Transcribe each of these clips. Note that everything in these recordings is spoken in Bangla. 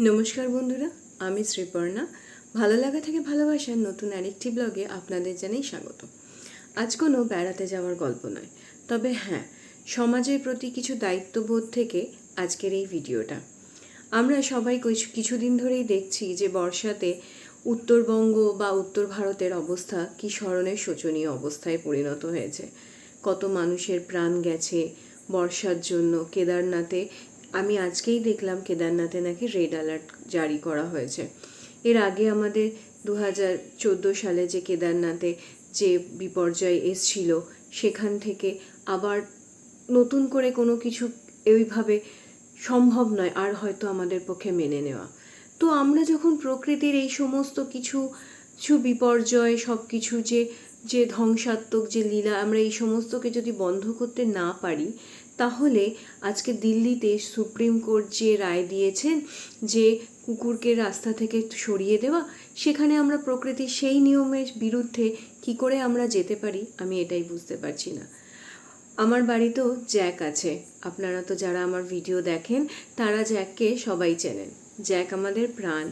নমস্কার বন্ধুরা, আমি শ্রীপর্ণা। ভালো লাগা থেকে ভালোবাসার নতুন আরেকটি ব্লগে আপনাদের জানাই স্বাগত। আজ কোনো বেড়াতে যাওয়ার গল্প নয়, তবে হ্যাঁ সমাজের প্রতি কিছু দায়িত্ববোধ থেকে আজকের এই ভিডিওটা। আমরা সবাই কিছু- কিছুদিন ধরেই দেখছি যে বর্ষাতে উত্তরবঙ্গ বা উত্তর ভারতের অবস্থা কি স্মরণের শোচনীয় অবস্থায় পরিণত হয়েছে। কত মানুষের প্রাণ গেছে বর্ষার জন্য কেদারনাথে আমি আজকেই দেখলাম কেদারনাথে নাকি রেড অ্যালার্ট জারি করা হয়েছে। এর আগে আমাদের দু হাজার চোদ্দ সালে যে কেদারনাথে যে বিপর্যয় এসছিল, সেখান থেকে আবার নতুন করে কোনো কিছু এইভাবে সম্ভব নয়, আর হয়তো আমাদের পক্ষে মেনে নেওয়া। তো আমরা যখন প্রকৃতির এই সমস্ত কিছু কিছু বিপর্যয় সব কিছু যে যে ধ্বংসাত্মক যে লীলা, আমরা এই সমস্তকে যদি বন্ধ করতে না পারি তাহলে আজকে দিল্লিতে সুপ্রিম কোর্ট যে রায় দিয়েছেন যে কুকুরকে রাস্তা থেকে সরিয়ে দেওয়া, সেখানে আমরা প্রকৃতির সেই নিয়মের বিরুদ্ধে কি করে আমরা যেতে পারি? আমি এটাই বুঝতে পারছি না। আমার বাড়িতেও জ্যাক আছে। আপনারা তো যারা আমার ভিডিও দেখেন, তারা জ্যাককে সবাই চেনেন। জ্যাক আমাদের প্রাণ।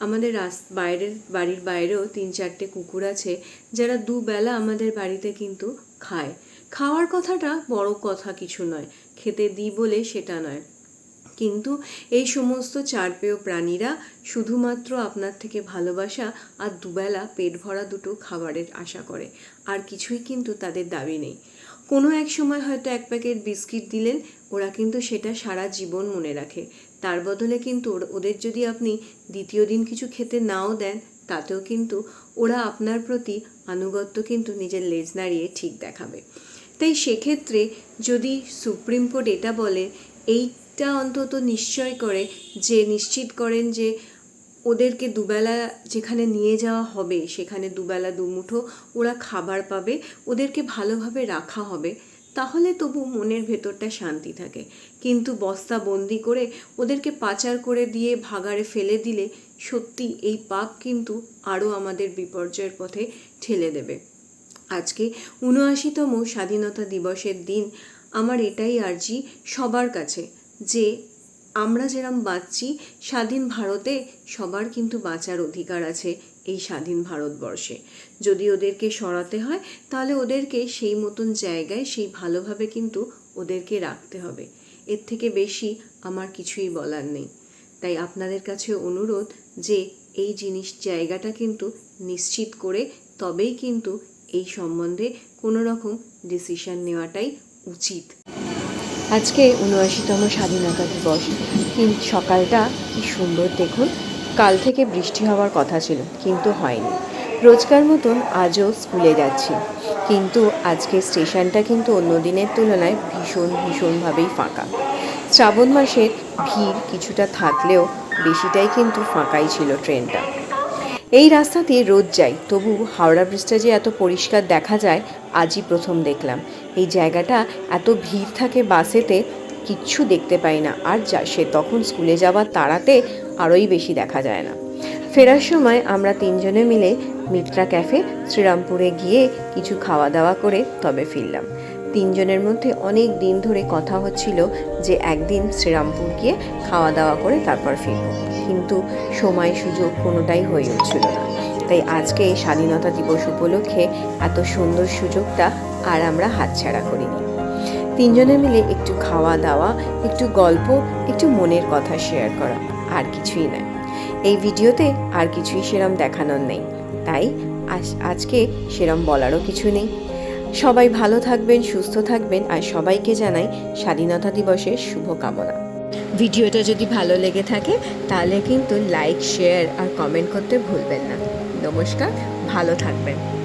আমাদের বাইরের, বাড়ির বাইরেও তিন চারটে কুকুর আছে, যারা দুবেলা আমাদের বাড়িতে কিন্তু খায়। খাওয়ার কথাটা বড় কথা কিছু নয়, খেতে দিই বলে সেটা নয়। কিন্তু এই সমস্ত চারপেয় প্রাণীরা শুধুমাত্র আপনার থেকে ভালোবাসা আর দুবেলা পেট ভরা দুটো খাবারের আশা করে, আর কিছুই কিন্তু তাদের দাবি নেই। কোনো এক সময় হয়তো এক প্যাকেট বিস্কিট দিলেন, ওরা কিন্তু সেটা সারা জীবন মনে রাখে। তার বদলে কিন্তু ওদের যদি আপনি দ্বিতীয় দিন কিছু খেতে নাও দেন, তাতেও কিন্তু ওরা আপনার প্রতি আনুগত্য কিন্তু নিজের লেজ নাড়িয়ে ঠিক দেখাবে। তাই সেক্ষেত্রে যদি সুপ্রিম কোর্ট এটা বলে, এইটা অন্তত নিশ্চয় করে যে, নিশ্চিত করেন যে, ওদেরকে দুবেলা যেখানে নিয়ে যাওয়া হবে, সেখানে দুবেলা দুমুঠো ওরা খাবার পাবে, ওদেরকে ভালোভাবে রাখা হবে, তাহলে তবু মনের ভেতরটা শান্তি থাকে। কিন্তু বস্তা বন্দি করে ওদেরকে পাচার করে দিয়ে ভাগাড়ে ফেলে দিলে সত্যি এই পাপ কিন্তু আরও আমাদের বিপর্যয়ের পথে ঠেলে দেবে। আজকে উনআশিতম স্বাধীনতা দিবসের দিন আমার এটাই আর্জি সবার কাছে যে আমরা যেরম বাঁচছি, স্বাধীন ভারতে সবার কিন্তু বাঁচার অধিকার আছে এই স্বাধীন ভারতবর্ষে। যদি ওদেরকে সরাতে হয়, তাহলে ওদেরকে সেই মতন জায়গায়, সেই ভালোভাবে কিন্তু ওদেরকে রাখতে হবে। এর থেকে বেশি আমার কিছুই বলার নেই। তাই আপনাদের কাছে অনুরোধ যে এই জিনিস জায়গাটা কিন্তু নিশ্চিত করে তবেই কিন্তু এই সম্বন্ধে কোনো রকম ডিসিশন নেওয়াটাই উচিত। আজকে উনআশিতম স্বাধীনতা দিবস। কিন্তু সকালটা কি সুন্দর দেখুন। কাল থেকে বৃষ্টি হওয়ার কথা ছিল, কিন্তু হয়নি। রোজকার মতন আজও স্কুলে যাচ্ছি। কিন্তু আজকে স্টেশনটা কিন্তু অন্য দিনের তুলনায় ভীষণ, ভীষণভাবেই ফাঁকা। শ্রাবণ মাসের ভিড় কিছুটা থাকলেও বেশিটাই কিন্তু ফাঁকাই ছিল ট্রেনটা। এই রাস্তা দিয়ে রোজ যাই তবু হাওড়া ব্রিজটা যে এত পরিষ্কার দেখা যায়, আজই প্রথম দেখলাম। এই জায়গাটা এত ভিড় থাকে বাসেতে, কিচ্ছু দেখতে পাই না। আর যা, সে তখন স্কুলে যাওয়ার তাড়াতে আরোই বেশি দেখা যায় না। ফেরার সময় আমরা তিনজনে মিলে মিত্রা ক্যাফে শ্রীরামপুরে গিয়ে কিছু খাওয়া দাওয়া করে তবে ফিরলাম। তিনজনের মধ্যে অনেক দিন ধরে কথা হচ্ছিল যে একদিন শ্রীরামপুর গিয়ে খাওয়া দাওয়া করে তারপর ফিরব। কিন্তু সময় সুযোগ কোনোটাই হয়ে উঠছিল না। তাই আজকে এই স্বাধীনতা দিবস উপলক্ষে এত সুন্দর সুযোগটা আর আমরা হাতছাড়া করিনি। তিনজনে মিলে একটু খাওয়া দাওয়া, একটু গল্প, একটু মনের কথা শেয়ার করা, আর কিছুই নয়। এই ভিডিওতে আর কিছুই সেরম দেখানোর নেই। তাই আজ- আজকে সেরম বলারও কিছু নেই। সবাই ভালো থাকবেন, সুস্থ থাকবেন, আর সবাইকে জানাই স্বাধীনতা দিবসের শুভকামনা। ভিডিওটা যদি ভালো লেগে থাকে, তাহলে কিন্তু লাইক, শেয়ার, আর কমেন্ট করতে ভুলবেন না। নমস্কার, ভালো থাকবেন।